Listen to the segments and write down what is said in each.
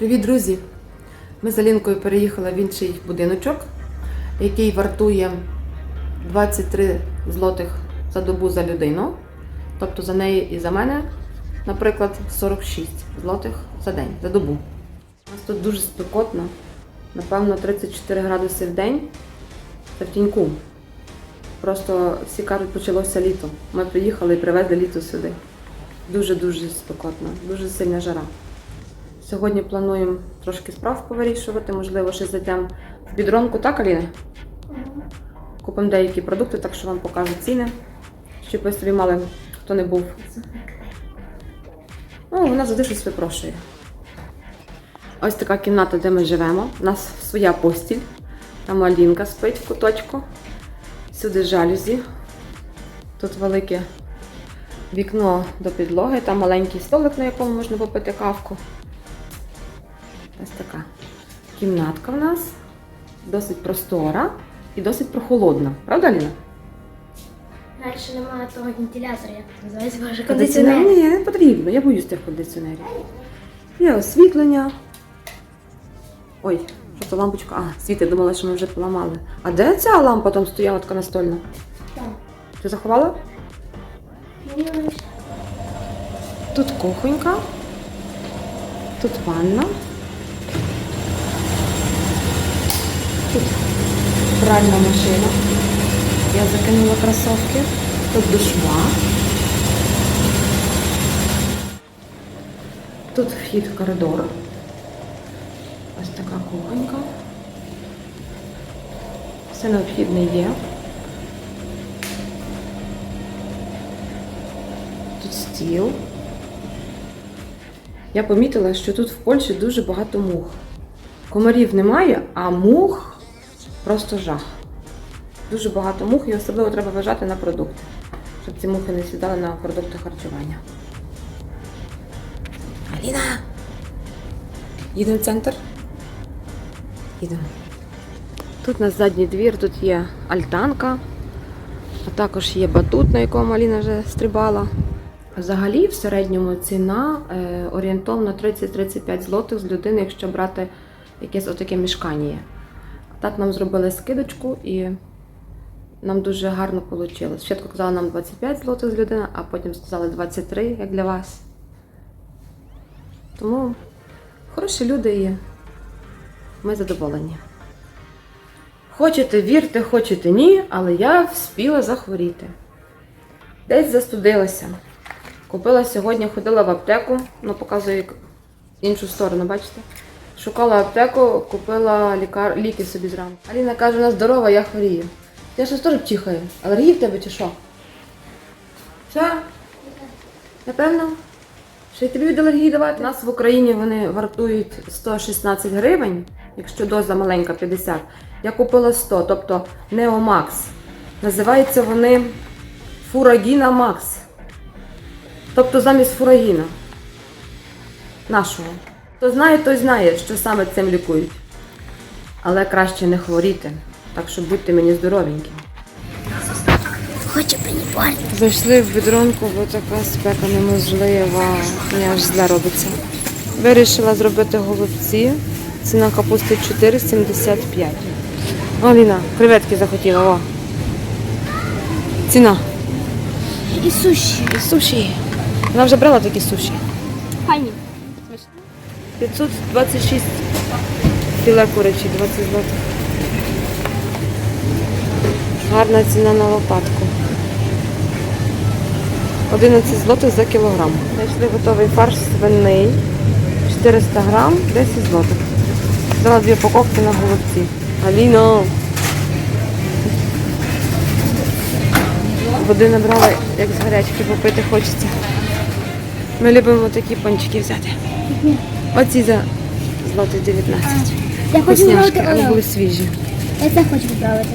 Привіт, друзі! Ми з Алінкою переїхали в інший будиночок, який вартує 23 злотих за добу за людину. Тобто за неї і за мене, наприклад, 46 злотих за день, за добу. У нас тут дуже спекотно, напевно, 34 градуси в день. Це в тіньку. Просто всі кажуть, почалося літо. Ми приїхали і привезли літо сюди. Дуже-дуже спекотно, дуже сильна жара. Сьогодні плануємо трошки справ повирішувати, можливо, ще зайдемо в бідронку, так, Аліна? Купимо деякі продукти, так що вам покажу ціни, щоб ви собі мали, хто не був. Ну, вона завжди щось випрошує. Ось така кімната, де ми живемо. У нас своя постіль. Там Алінка спить в куточку. Сюди жалюзі. Тут велике вікно до підлоги, там маленький столик, на якому можна попити кавку. Ось така кімнатка в нас. Досить простора і досить прохолодна. Правда, Ліна? Раніше немає того вентилятора, як це називається ваш Кондиціонер? кондиціонер. Ні, не потрібно. Я боюсь тих кондиціонерів. Є освітлення. Ой, що це лампочка? А, світить, думала, що ми вже поламали. А де ця лампа там стояла така настольна? Так. Ти заховала? Ну, Тут кухонька. Тут ванна. Тут пральна машина. Я закинула кросовки. Тут душова. Тут вхід в коридор. Ось така кухонька. Все необхідне є. Тут стіл. Я помітила, що тут в Польщі дуже багато мух. Комарів немає, а мух просто жах. Дуже багато мух і особливо треба вважати на продукти, щоб ці мухи не сідали на продукти харчування. Аліна! Їдемо в центр? Їдемо. Тут у нас задній двір, тут є альтанка, а також є батут, на якому Аліна вже стрибала. Взагалі, в середньому ціна е, орієнтовно 30-35 злотих з людини, якщо брати якесь отаке мішкання. Так нам зробили скидочку і нам дуже гарно вийшло. Спочатку казали нам 25 злотих з людини, а потім сказали 23, як для вас. Тому хороші люди і ми задоволені. Хочете вірте, хочете ні, але я вспіла захворіти. Десь застудилася. Купила сьогодні, ходила в аптеку, ну показую іншу сторону, бачите? Шукала аптеку, купила лікар... ліки собі зранку. Аліна каже, вона здорова, я хворію. Я щось теж чихаю. Алергія в тебе чи що? Все? Напевно? Ще й тобі від алергії давати? У нас в Україні вони вартують 116 гривень, якщо доза маленька 50. Я купила 100, тобто Неомакс. Називаються вони Фурагіна Макс. Тобто замість фурагіна. Нашого. Хто знає, той знає, що саме цим лікують. Але краще не хворіти. Так що будьте мені здоровенькі. Хоче пеніпорт. Зайшли в бідронку, бо така спека неможлива. Мені аж зле робиться. Вирішила зробити голубці. Ціна капусти 4,75. О, Ліна, креветки захотіла, о. Ціна. І суші. І суші. Вона вже брала такі суші. Файні. 526 філе курячі, 20 злотих. Гарна ціна на лопатку. 11 злотих за кілограм. Знайшли готовий фарш свиний. 400 грам, 10 злотих. Взяла дві упаковки на голубці. Аліно! Води набрала, як з гарячки попити хочеться. Ми любимо такі пончики взяти. Оці за злотих 19. Я хочу Вкусняшки, але були свіжі. Я це хочу відправити.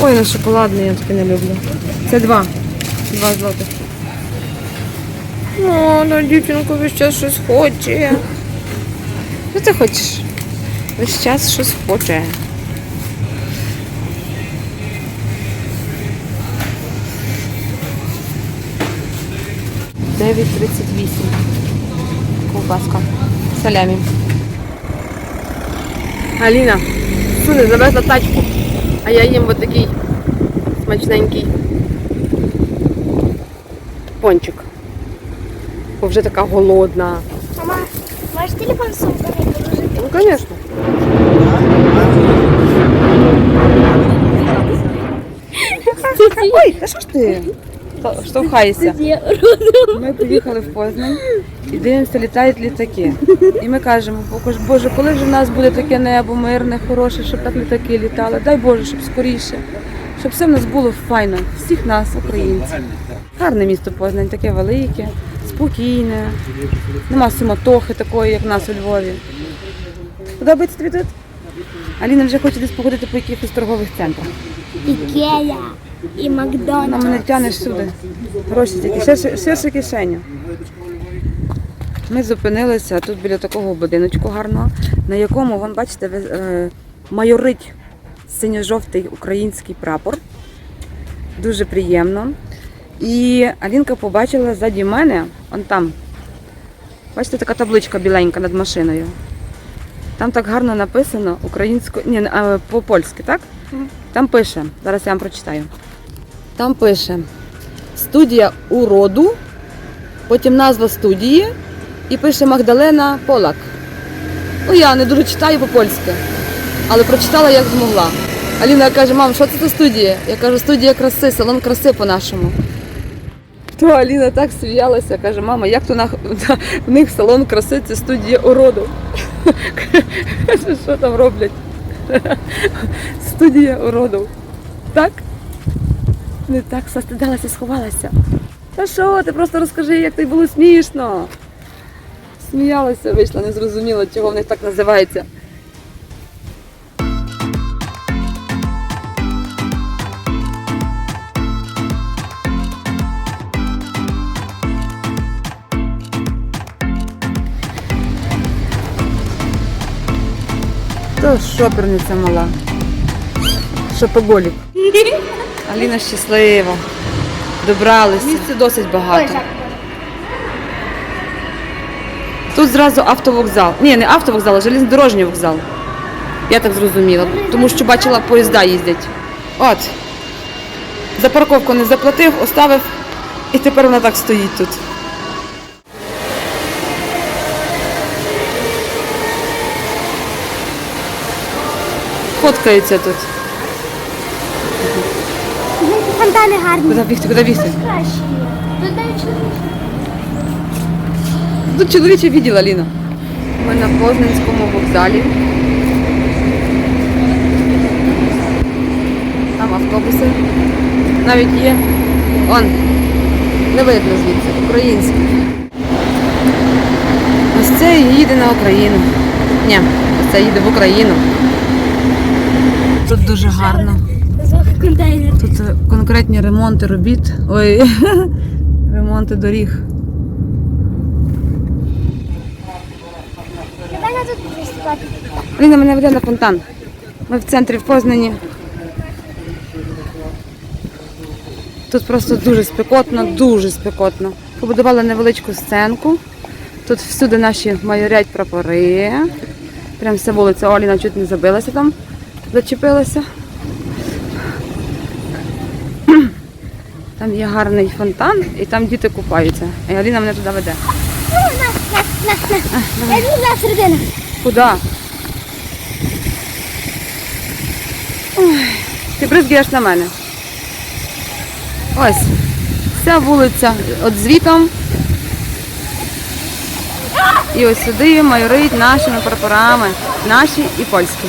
Ой, на шоколадний я таки не люблю. Це два. Два злотих. О, ну дівчинку весь час щось хоче. Що ти хочеш? Весь час щось хоче. Дев'ять тридцять вісім. Ковбаска. салямі. Аліна, суне, завезла тачку, а я їм от такий смачненький пончик. Бо вже така голодна. Мама, можешь телефон сумку положить? Ну, звісно. Ой, та що ж ти? Штовхаєшся. Ми поїхали в Познань і дивимося, літають літаки. І ми кажемо, «Боже, Боже, коли ж в нас буде таке небо мирне, хороше, щоб так літаки літали. Дай Боже, щоб скоріше. Щоб все в нас було файно, всіх нас, українців. Гарне місто Познань, таке велике, спокійне, нема суматохи такої, як в нас у Львові. Подобається тобі тут? Аліна вже хоче десь походити по якихось торгових центрах. И Вона Макдональдс. мене тягне сюди. Гроші тільки, ширше, ширше кишеню. Ми зупинилися тут біля такого будиночку гарного, на якому, вон, бачите, е, майорить синьо-жовтий український прапор. Дуже приємно. І Алінка побачила ззаді мене, он там. Бачите, така табличка біленька над машиною. Там так гарно написано українською, ні, по-польськи, так? Там пише, зараз я вам прочитаю. Там пише студія уроду, потім назва студії і пише Магдалена Полак. Ну, я не дуже читаю по-польськи, але прочитала як змогла. Аліна каже, мам, що це за студія? Я кажу, студія краси, салон краси по-нашому. То Аліна так сміялася, каже, мама, як то на, в них салон краси, це студія уроду. Що там роблять? Студія уроду. Так? Не так застидалася, сховалася. Та що, ти просто розкажи, як тобі було смішно. Сміялася, вийшла, не зрозуміла, чого в них так називається. То шоперниця мала. Шопоголік. Аліна щаслива. Добралися. Місця досить багато. Тут зразу автовокзал. Ні, не автовокзал, а железнодорожній вокзал. Я так зрозуміла, тому що бачила, поїзда їздять. От. За парковку не заплатив, оставив, і тепер вона так стоїть тут. Фоткаються тут. Фонтани гарні. Куди бігти, куди бігти? Краще. Тут навіть. Тут чоловіче відділ, Аліна. Ми на Познанському вокзалі. Там автобуси. Навіть є. Он. Не видно звідси. Український. Ось це їде на Україну. Ні, ось це їде в Україну. Тут дуже гарно. Тут конкретні ремонти робіт. Ой, ремонти доріг. Тут виступати. Ліна мене веде на фонтан. Ми в центрі в Познані. Тут просто дуже спекотно, дуже спекотно. Побудували невеличку сценку. Тут всюди наші майорять прапори. Прям вся вулиця Оліна чуть не забилася там, зачепилася. Там є гарний фонтан і там діти купаються. І Аліна мене туди веде. Ну, на, на, на, на. Я йду Куди? Ой, ти бризгаєш на мене. Ось. Ця вулиця от звітом. І ось сюди майорить нашими прапорами. Наші і польські.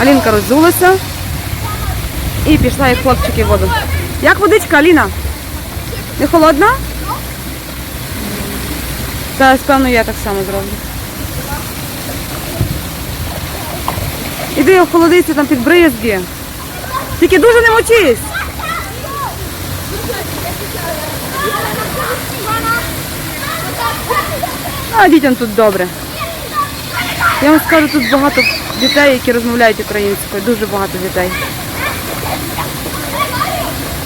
Алінка роззулася і пішла як хлопчики в воду. Як водичка, Аліна? Не холодна? Та, певно, я так само зроблю. Іди охолодися там під бризги. Тільки дуже не мочись. А дітям тут добре. Я вам скажу, тут багато дітей, які розмовляють українською. Дуже багато дітей.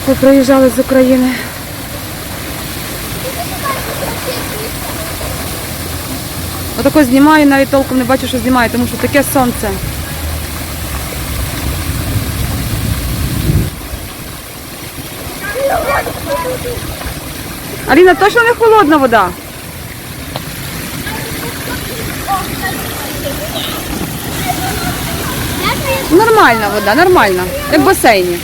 Ви приїжджали з України. Отако знімаю, навіть толком не бачу, що знімаю, тому що таке сонце. Аліна, точно не холодна вода? Нормальна вода, нормальна. Як в басейні.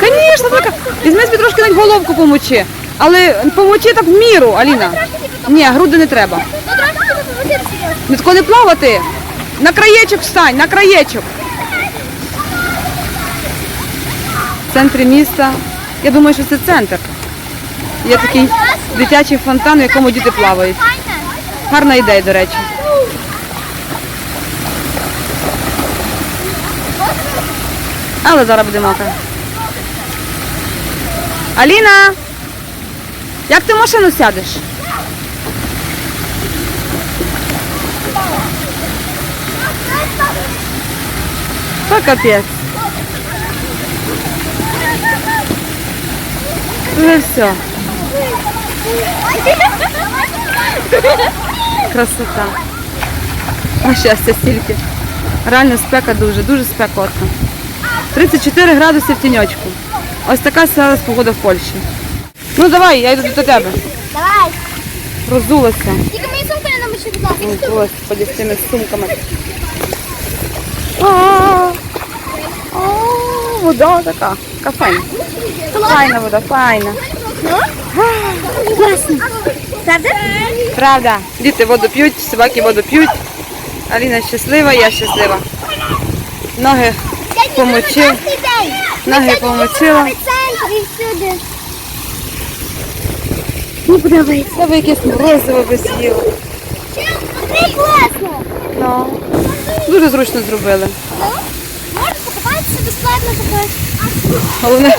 Звісно, така. Візьми собі трошки навіть головку помочи. Але помочи так в міру, Аліна. Ні, груди не треба. Ну, поводити серйозно. Не не плавати. На краєчок встань, на краєчок. В центрі міста. Я думаю, що це центр. Є такий дитячий фонтан, в якому діти плавають. Гарна ідея, до речі. Але зараз буде мокро. Аліна! Як ти в машину сядеш? Капець. Вже все. Красота. А щастя стільки. Реально спека дуже, дуже спекотно. 34 градуси в тіньочку. Ось така зараз погода в Польщі. Ну давай, я йду до тебе. Давай. Розулася. Тільки мені сумку не намочи, будь ласка. Господи, з цими сумками. Вода така. Така файна. Файна вода, файна. Класно. Правда? Правда. Діти воду п'ють, собаки воду п'ють. Аліна щаслива, я щаслива. Ноги помочив. Ноги помочила. Центр і всюди. Мені якесь морозиво висіло. Це класно. Ну, дуже зручно зробили. Ну, можна покупатися безплатно також. Головне,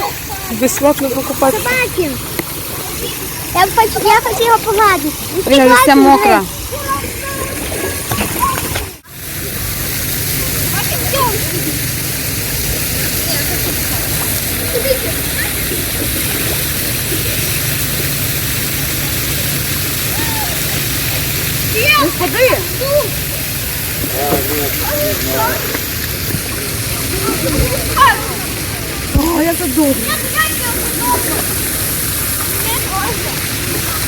безплатно покупати. Собаки. Я хочу, я хочу його погладити. Він Аліна вже вся класний, мокра. дивись. Ходи. О, як тут добре.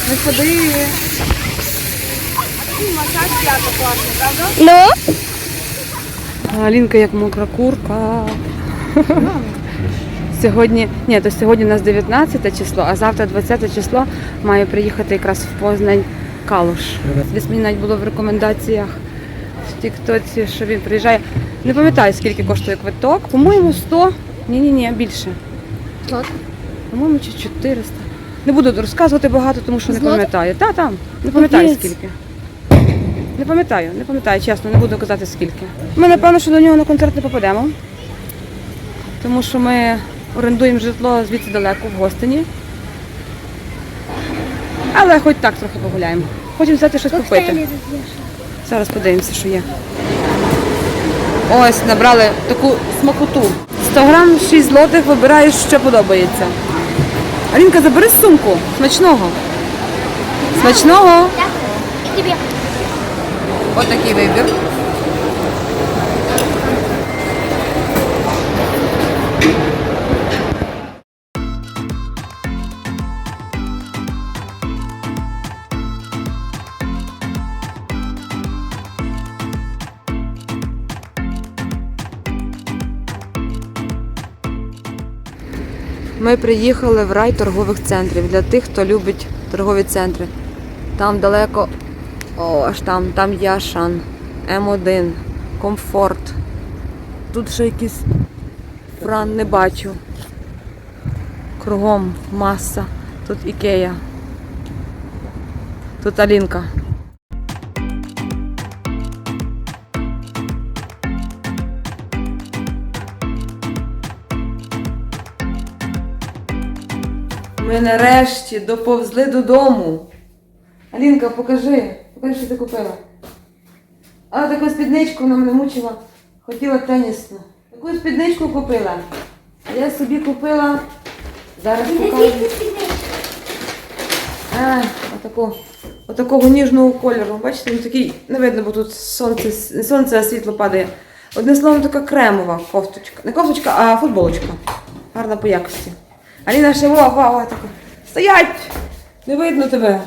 Не ходи. Ну? Алінка як мокра курка. Сьогодні, ні, то сьогодні у нас 19 число, а завтра 20 число має приїхати якраз в Познань Калуш. Десь мені навіть було в рекомендаціях в Тіктоці, що він приїжджає. Не пам'ятаю, скільки коштує квиток. По-моєму, 100. Ні-ні-ні, більше. По-моєму, чи 400. Не буду розказувати багато, тому що не пам'ятаю. Та, там, не пам'ятаю Капець. скільки. Не пам'ятаю, не пам'ятаю, чесно, не буду казати скільки. Ми, напевно, що до нього на концерт не попадемо, тому що ми орендуємо житло звідси далеко, в Гостині. Але хоч так трохи погуляємо. Хочемо взяти щось попити. Зараз подивимося, що є. Ось, набрали таку смакоту. 100 грам 6 злотих, вибираєш, що подобається. Алінка, забери сумку. Смачного. Смачного. Дякую. І тобі. Ось такий вибір. Ми приїхали в рай торгових центрів для тих, хто любить торгові центри. Там далеко о, аж там, там Яшан, М1, комфорт. Тут ще якийсь фран не бачу. Кругом маса. Тут Ікея. Тут Алінка. Ми нарешті доповзли додому. Алінка, покажи. Покажи, що ти купила. А таку спідничку вона мене мучила. Хотіла тенісну. Таку спідничку купила. А я собі купила. Зараз покажу. А, отаку отакого ніжного кольору. Бачите, він такий, не видно, бо тут сонце, не сонце, а світло падає. Одним словом, така кремова кофточка. Не кофточка, а футболочка. Гарна по якості. Аліна ще вау, вау, така. Стоять! Не видно тебе.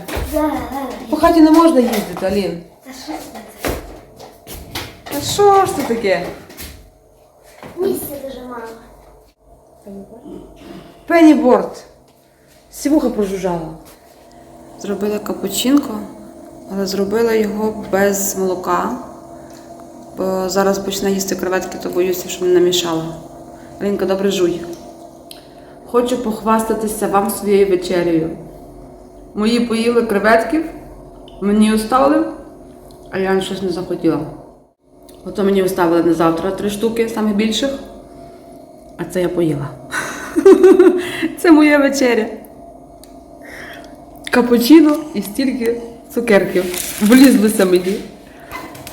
По хаті не можна їздити, Алін. Та що ж це таке? Місця дуже мало. Пенніборд. Сівуха прожужжала. Зробила капучинко, але зробила його без молока. Бо зараз почне їсти креветки, то боюся, що не намішала. Алінка, добре жуй. Хочу похвастатися вам своєю вечерею. Мої поїли креветків, мені оставили, а я щось не захотіла. Ото мені оставили на завтра три штуки, саме більших. А це я поїла. Це моя вечеря. Капучино і стільки цукерків. Влізлося мені.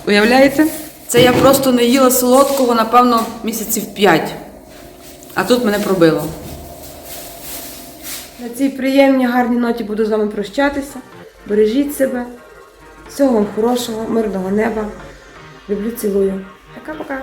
Уявляєте? Це я просто не їла солодкого, напевно, місяців 5. А тут мене пробило. На цій приємній гарній ноті буду з вами прощатися. Бережіть себе. Всього вам хорошого, мирного неба. Люблю, цілую. Пока-пока.